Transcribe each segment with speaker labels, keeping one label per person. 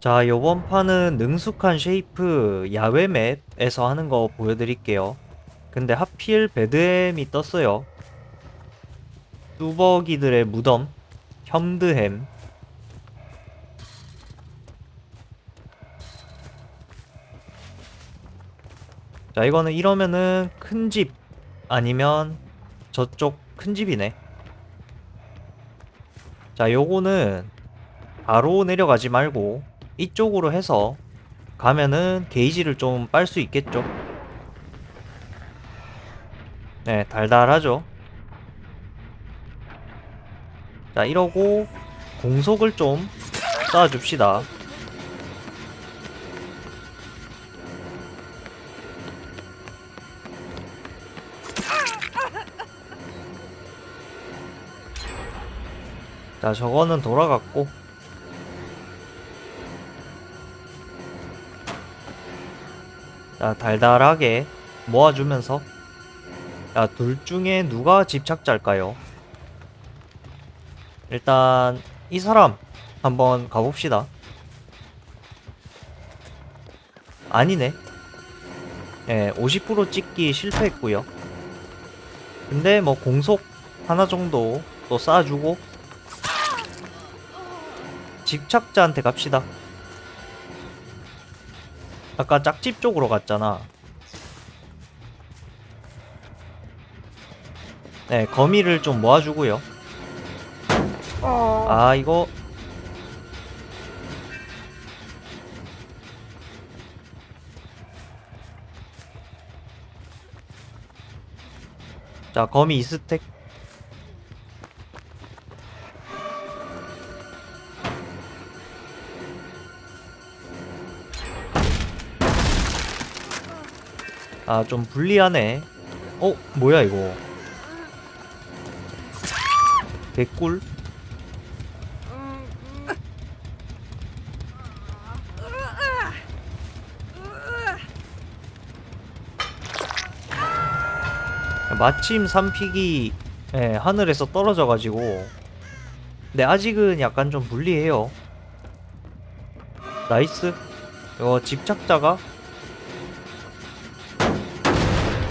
Speaker 1: 자, 요번 판은 능숙한 쉐이프 야외 맵에서 하는 거 보여드릴게요. 근데 하필 배드햄이 떴어요. 뚜벅이들의 무덤, 혐드햄. 자, 이거는 이러면은 큰 집 아니면 저쪽 큰 집이네. 자, 요거는 바로 내려가지 말고 이쪽으로 해서 가면은 게이지를 좀 빨 수 있겠죠. 네, 달달하죠. 자, 이러고 공속을 좀 쌓아줍시다. 자, 저거는 돌아갔고. 자, 달달하게 모아주면서. 자, 둘 중에 누가 집착자일까요? 일단, 이 사람 한번 가봅시다. 아니네. 예, 50% 찍기 실패했고요. 근데 뭐 공속 하나 정도 또 쌓아주고 집착자한테 갑시다. 아까 짝집 쪽으로 갔잖아. 네, 거미를 좀 모아주고요. 아, 이거 자, 거미 이스택 아, 좀 불리하네. 어, 뭐야, 이거. 개꿀? 마침 삼픽이 예, 하늘에서 떨어져가지고 근데 아직은 약간 좀 불리해요 나이스 이거 집착자가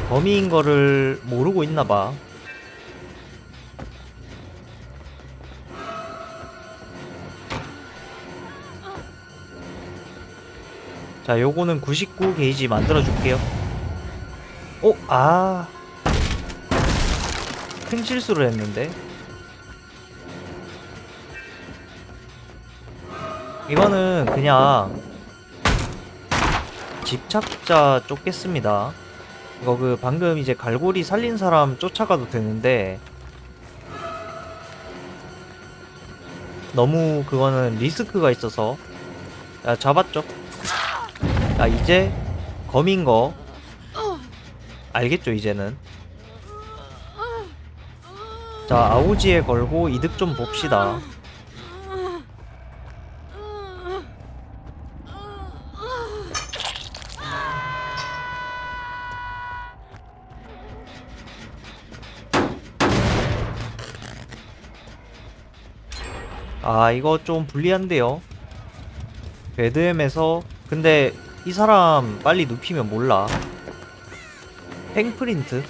Speaker 1: 범인인 거를 모르고 있나봐. 자 요거는 99 게이지 만들어 줄게요. 어? 아... 큰 실수를 했는데. 이거는 그냥 집착자 쫓겠습니다 이거 그 방금 이제 갈고리 살린 사람 쫓아가도 되는데 너무 그거는 리스크가 있어서. 야 잡았죠? 야 이제 검인 거 알겠죠 이제는? 자 아우지에 걸고 이득 좀 봅시다 아 이거 좀 불리한데요. 배드엠에서 근데 이 사람 빨리 눕히면 몰라. 팽프린트?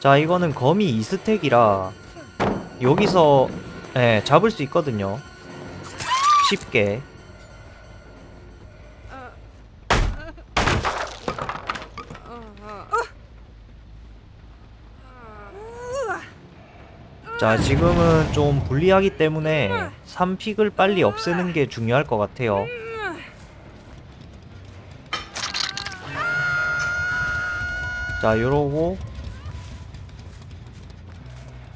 Speaker 1: 자 이거는 거미 2스택이라 여기서 예, 잡을 수 있거든요. 쉽게 자 지금은 좀 불리하기 때문에 3픽을 빨리 없애는 게 중요할 것 같아요. 자 요러고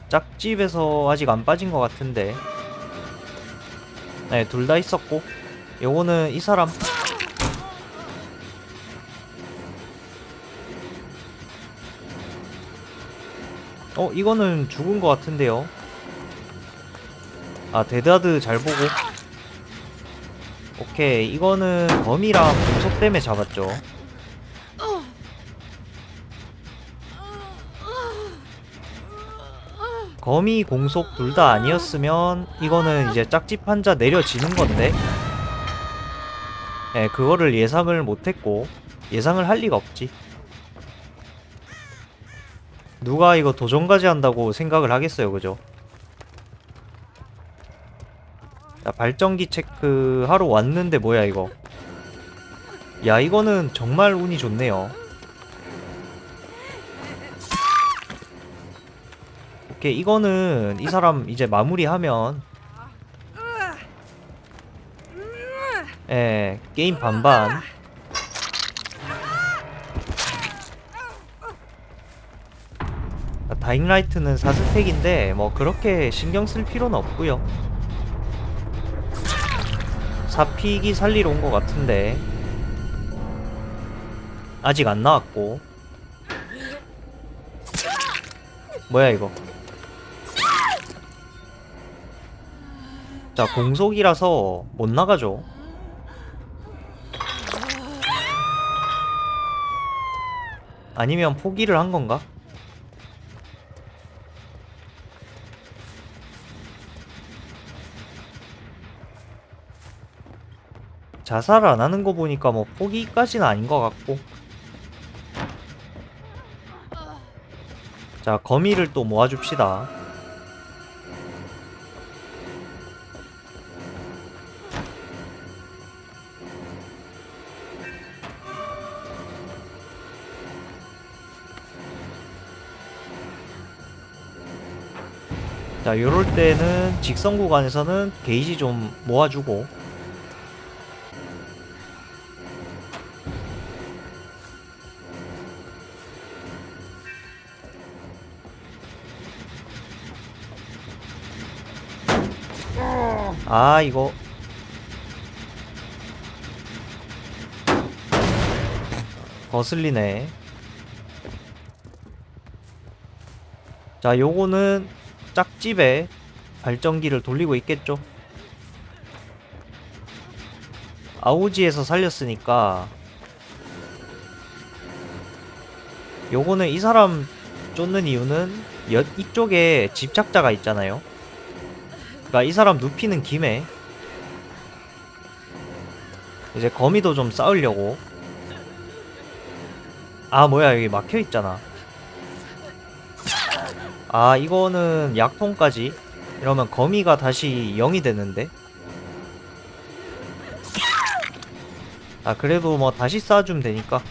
Speaker 1: 짝집에서 아직 안 빠진 것 같은데. 네둘 다 있었고. 요거는 이 사람 어 이거는 죽은 것 같은데요. 아 데드하드 잘 보고. 오케이 이거는 범이랑 공속 때문에 잡았죠. 거미 공속 둘 다 아니었으면 이거는 이제 짝집 환자 내려지는 건데. 예, 그거를 예상을 못했고 예상을 할 리가 없지. 누가 이거 도전까지 한다고 생각을 하겠어요, 그죠? 자, 발전기 체크 하러 왔는데 뭐야 이거? 야, 이거는 정말 운이 좋네요. 오케이, 이거는 이 사람 이제 마무리하면 예, 게임 반반. 다잉라이트는 4스택인데 뭐 그렇게 신경 쓸 필요는 없고요. 4픽이 살리러 온 것 같은데 아직 안 나왔고 뭐야 이거 자 공속이라서 못 나가죠 아니면 포기를 한 건가? 자살 안 하는 거 보니까 뭐 포기까지는 아닌 것 같고. 자 거미를 또 모아줍시다. 자 요럴 때는 직선 구간에서는 게이지 좀 모아주고 아 이거. 거슬리네. 자 요거는 짝집에 발전기를 돌리고 있겠죠. 아우지에서 살렸으니까. 요거는 이 사람 쫓는 이유는 여, 이쪽에 집착자가 있잖아요 그러니까 이 사람 눕히는 김에 이제 거미도 좀 싸우려고. 아 뭐야 여기 막혀 있잖아. 아 이거는 약통까지? 이러면 거미가 다시 0이 되는데? 아 그래도 뭐 다시 쌓아주면 되니까.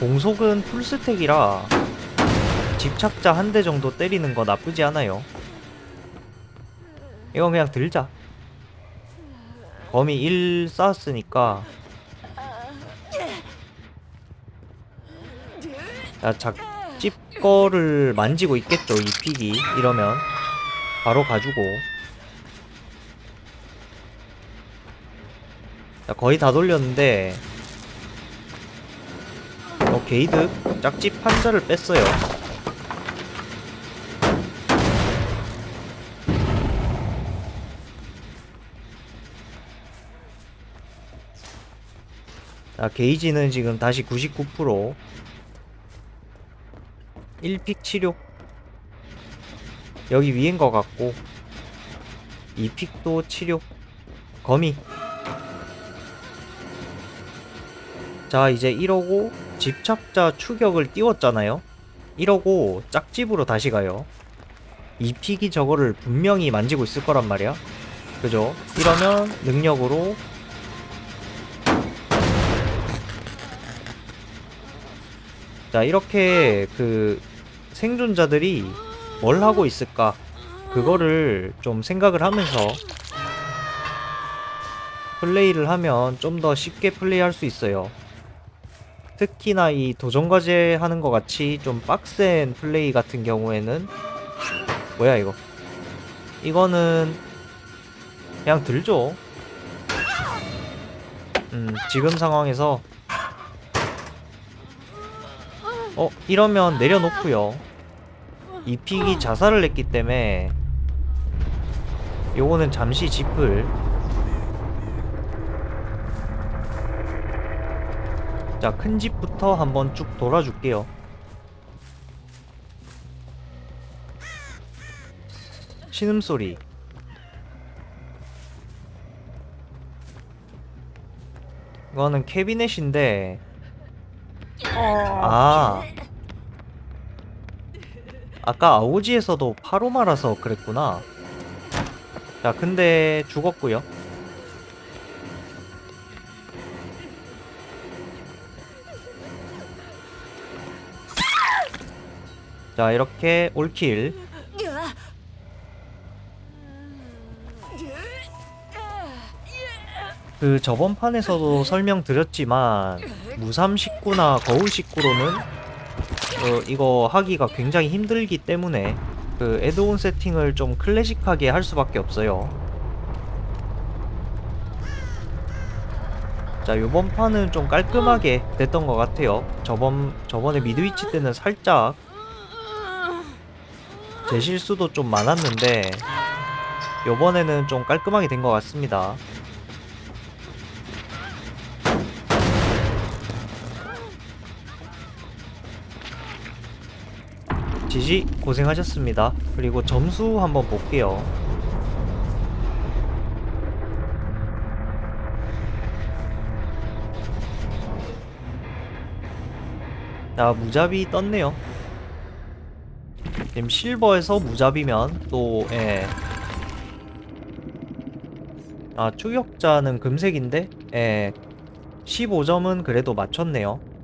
Speaker 1: 공속은 풀스택이라 집착자 한 대 정도 때리는 거 나쁘지 않아요 이건 그냥 들자 거미 1 쌓았으니까 야, 작집 거를 만지고 있겠죠, 이 픽이. 이러면. 바로 가지고. 자, 거의 다 돌렸는데. 어, 게이드 짝집 판자를 뺐어요. 자, 게이지는 지금 다시 99%. 1픽 치료. 여기 위인 것 같고. 2픽도 치료. 거미. 자 이제 이러고 집착자 추격을 띄웠잖아요. 이러고 짝집으로 다시 가요. 2픽이 저거를 분명히 만지고 있을 거란 말이야. 그죠? 이러면 능력으로 자 이렇게 그 생존자들이 뭘 하고 있을까? 그거를 좀 생각을 하면서 플레이를 하면 좀 더 쉽게 플레이할 수 있어요. 특히나 이 도전과제 하는 것 같이 좀 빡센 플레이 같은 경우에는 뭐야 이거? 이거는 그냥 들죠. 음 지금 상황에서 어 이러면 내려놓고요. 이픽이 자살을 했기 때문에 요거는 잠시 짚을 자큰 집부터 한번 쭉 돌아줄게요. 신음소리. 이거는 캐비넷인데 아. 아까 아오지에서도 파로마라서 그랬구나. 자 근데 죽었고요. 자 이렇게 올킬 그 저번 판에서도 설명드렸지만 무삼 식구나 거울 식구로는 어, 이거 하기가 굉장히 힘들기 때문에 그 에드온 세팅을 좀 클래식하게 할 수밖에 없어요. 자 요번 판은 좀 깔끔하게 됐던 것 같아요. 저번 저번에 미드위치 때는 살짝 제 실수도 좀 많았는데 요번에는 좀 깔끔하게 된 것 같습니다. 지지 고생하셨습니다. 그리고 점수 한번 볼게요. 자, 무잡이 떴네요. 지금 실버에서 무잡이면 또, 예. 아, 추격자는 금색인데, 예. 15점은 그래도 맞췄네요.